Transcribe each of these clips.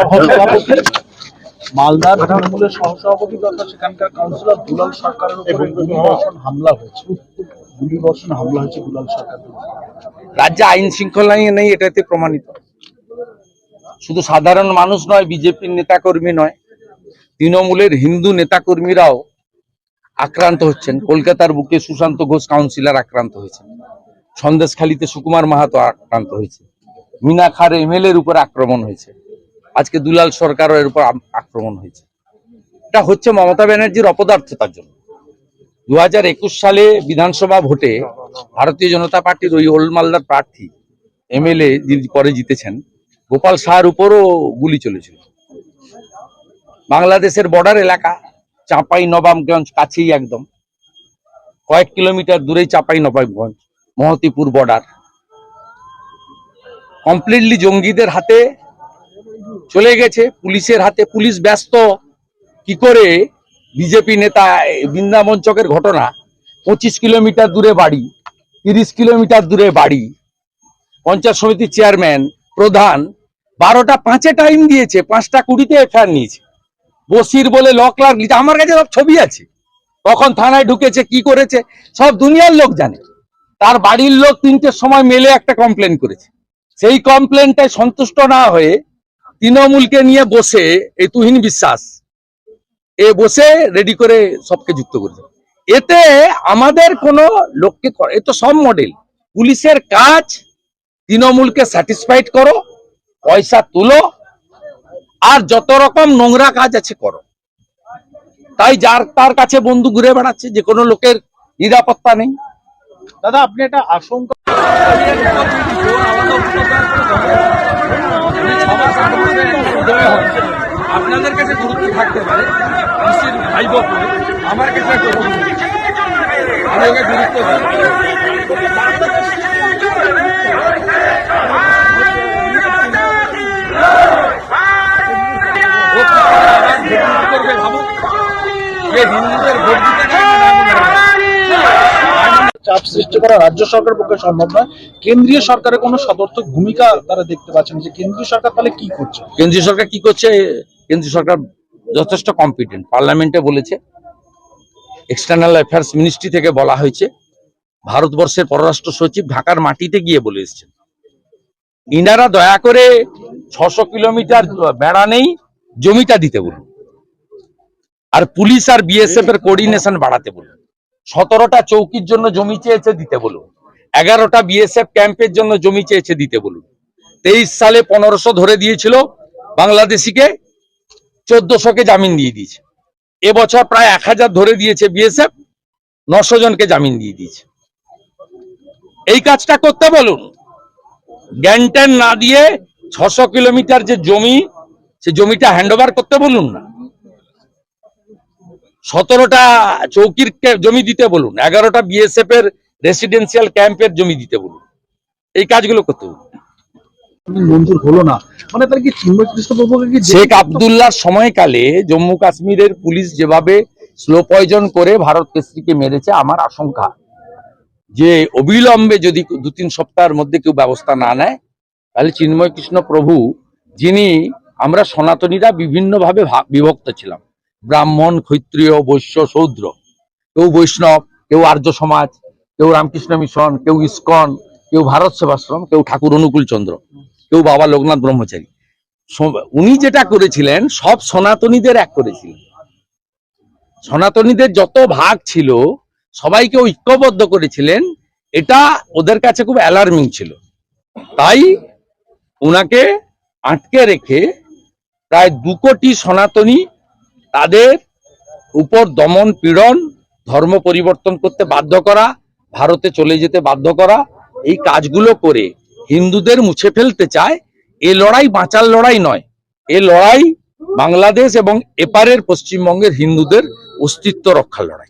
সহসভাপতি মালদার তৃণমূলের সহসভাপতি তথা সেখানকার কাউন্সিলর দুলাল সরকারের উপরে গুলিবর্ষণ হামলা হয়েছে। গুলিবর্ষণ হামলা হয়েছে দুলাল সরকার রাজ্যে আইন শৃঙ্খলা নেই এটাতে প্রমাণিত। শুধু সাধারণ মানুষ নয় বিজেপির নেতাকর্মী নয় তৃণমূলের হিন্দু নেতাকর্মীরাও আক্রান্ত হচ্ছেন। কলকাতার বুকে সুশান্ত ঘোষ কাউন্সিলর আক্রান্ত হয়েছেন। সন্দেশখালীতে সুকুমার মাহাতো আক্রান্ত হয়েছে। মিনা খার এমএল এর উপর আক্রমণ হয়েছে। আজকে দুলাল সরকারের উপর আক্রমণ হয়েছে। এটা হচ্ছে মমতা ব্যানার্জির অপদার্থতার জন্য। দু হাজার একুশ সালে বিধানসভা ভোটে ভারতীয় জনতা পার্টির ওই ওল্ড মালদার প্রার্থী, এমএলএ যিনি পরে জিতেছেন, গোপাল শাহর উপরও গুলি চলেছিল। বাংলাদেশের বর্ডার এলাকা চাঁপাই নবাবগঞ্জ কাছেই একদম। কয়েক কিলোমিটার দূরেই চাঁপাই নবাবগঞ্জ, মহতিপুর বর্ডার। কমপ্লিটলি জঙ্গিদের হাতে চলে গেছে, পুলিশের হাতে পুলিশ ব্যস্ত। কি করে? বিজেপি নেতা বৃন্দাবন চকের ঘটনা। পঁচিশ কিলোমিটার দূরে বাড়ি, তিরিশ কিলোমিটার দূরে বাড়ি। পঞ্চায়েত সমিতির চেয়ারম্যান, প্রধান, বারোটা পাঁচে টাইম দিয়েছে, পাঁচটা কুড়িতে এফআইআর নিয়েছে। বসির বলে ল ক্লার্ক আমার কাছে সব ছবি আছে। কখন থানায় ঢুকেছে, কি করেছে, সব দুনিয়ার লোক জানে। তার বাড়ির লোক তিনটের সময় মেলে একটা কমপ্লেন করেছে। সেই কমপ্লেনটায় সন্তুষ্ট না হয়ে তৃণমূলকে নিয়ে বসে এই তুহিন বিশ্বাস, এ বসে রেডি করে সবকে যুক্ত করেছে। এতে আমাদের কোনো লোককে এ তো সব মডেল পুলিশের কাজ, তৃণমূলকে স্যাটিসফাইড করো, পয়সা তুলো, আর যত রকম নোংরা কাজ আছে করো। তাই যার, তার কাছে বন্ধু ঘুরে বেড়াচ্ছে, যে কোনো লোকের নিরাপত্তা নেই। দাদা, আপনি একটা আশঙ্কা আপনাদের কাছে গুরুত্ব থাকতে পারে কৃষির ভাই বলে আমার কাছে একটা গুরুত্ব। আমি ওকে গুরুত্ব দিই ও কি করে আবার ভোট করবে ভাবো যে হিন্দুদের ভোট চাপ সৃষ্টি করা রাজ্য সরকারের পক্ষে সম্ভব নয়। কেন্দ্রীয় সরকারের কোনো সদর্থক ভূমিকা তারা দেখতে পাচ্ছেন যে কেন্দ্রীয় সরকার তাহলে কি করছে? কেন্দ্রীয় সরকার কি করছে? কেন্দ্রীয় সরকার যথেষ্ট কম্পিটেন্ট পার্লামেন্টে বলেছে এক্সটার্নাল অ্যাফেয়ার্স মিনিস্ট্রি থেকে বলা হয়েছে, ভারতবর্ষের পররাষ্ট্র সচিব ঢাকার মাটিতে গিয়ে বলে এসেছেন। ইনারা দয়া করে ছশো কিলোমিটার বেড়া নেই, জমিটা দিতে বলুন। আর পুলিশ আর বিএসএফ এর কোঅর্ডিনেশন বাড়াতে বলুন। সতেরোটা চৌকির জন্য জমি চেয়েছে দিতে বলুন। এগারোটা বিএসএফ ক্যাম্পের জন্য জমি চেয়েছে দিতে বলুন। তেইশ সালে পনেরোশো ধরে দিয়েছিল, বাংলাদেশিকে চোদ্দশোকে জামিন দিয়ে দিয়েছে। এবছর প্রায় এক হাজার ধরে দিয়েছে বিএসএফ নশো জনকে জামিন দিয়ে দিয়েছে। এই কাজটা করতে বলুন জ্ঞানট্যান না দিয়ে ছশো কিলোমিটার যে জমি, সে জমিটা হ্যান্ড করতে বলুন না। সতেরোটা চৌকির জমি দিতে বলুন এগারোটা বিএসএফ এর রেসিডেন্সিয়াল ক্যাম্পের জমি দিতে বলুন এই কাজগুলো করতে বলুন। মঞ্জুর হলো না। মানে তার কি শেখ আবদুল্লাহর সময়কালে জম্মু কাশ্মীরের পুলিশ যেভাবে স্লো পয়জন করে ভারত কেসরিকে মেরেছে আমার আশঙ্কা যে অবিলম্বে যদি দু তিন সপ্তাহের মধ্যে কেউ ব্যবস্থা না নেয় তাহলে চিন্ময় কৃষ্ণ প্রভু যিনি আমরা সনাতনীরা বিভিন্নভাবে বিভক্ত ছিলাম। ব্রাহ্মণ, ক্ষত্রিয়, বৈশ্য শৌদ্র কেউ বৈষ্ণব, কেউ আর্য সমাজ, কেউ রামকৃষ্ণ মিশন, কেউ ইস্কন, কেউ ভারত সেবাশ্রম, কেউ ঠাকুর অনুকূল চন্দ্র, কেউ বাবা লোকনাথ ব্রহ্মচারী। উনি যেটা করেছিলেন, সব সনাতনীদের এক করেছিলেন। সনাতনীদের যত ভাগ ছিল, সবাইকে ঐক্যবদ্ধ করেছিলেন, এটা ওদের কাছে খুব অ্যালার্মিং ছিল। তাই ওনাকে আটকে রেখে প্রায় দু কোটি সনাতনী তাদের উপর দমন পীড়ন, ধর্ম পরিবর্তন করতে বাধ্য করা, ভারতে চলে যেতে বাধ্য করা, এই কাজগুলো করে হিন্দুদের মুছে ফেলতে চায়, এ লড়াই বাঁচার লড়াই নয়। এ লড়াই বাংলাদেশ এবং এপারের পশ্চিমবঙ্গের হিন্দুদের অস্তিত্ব রক্ষার লড়াই।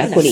করি।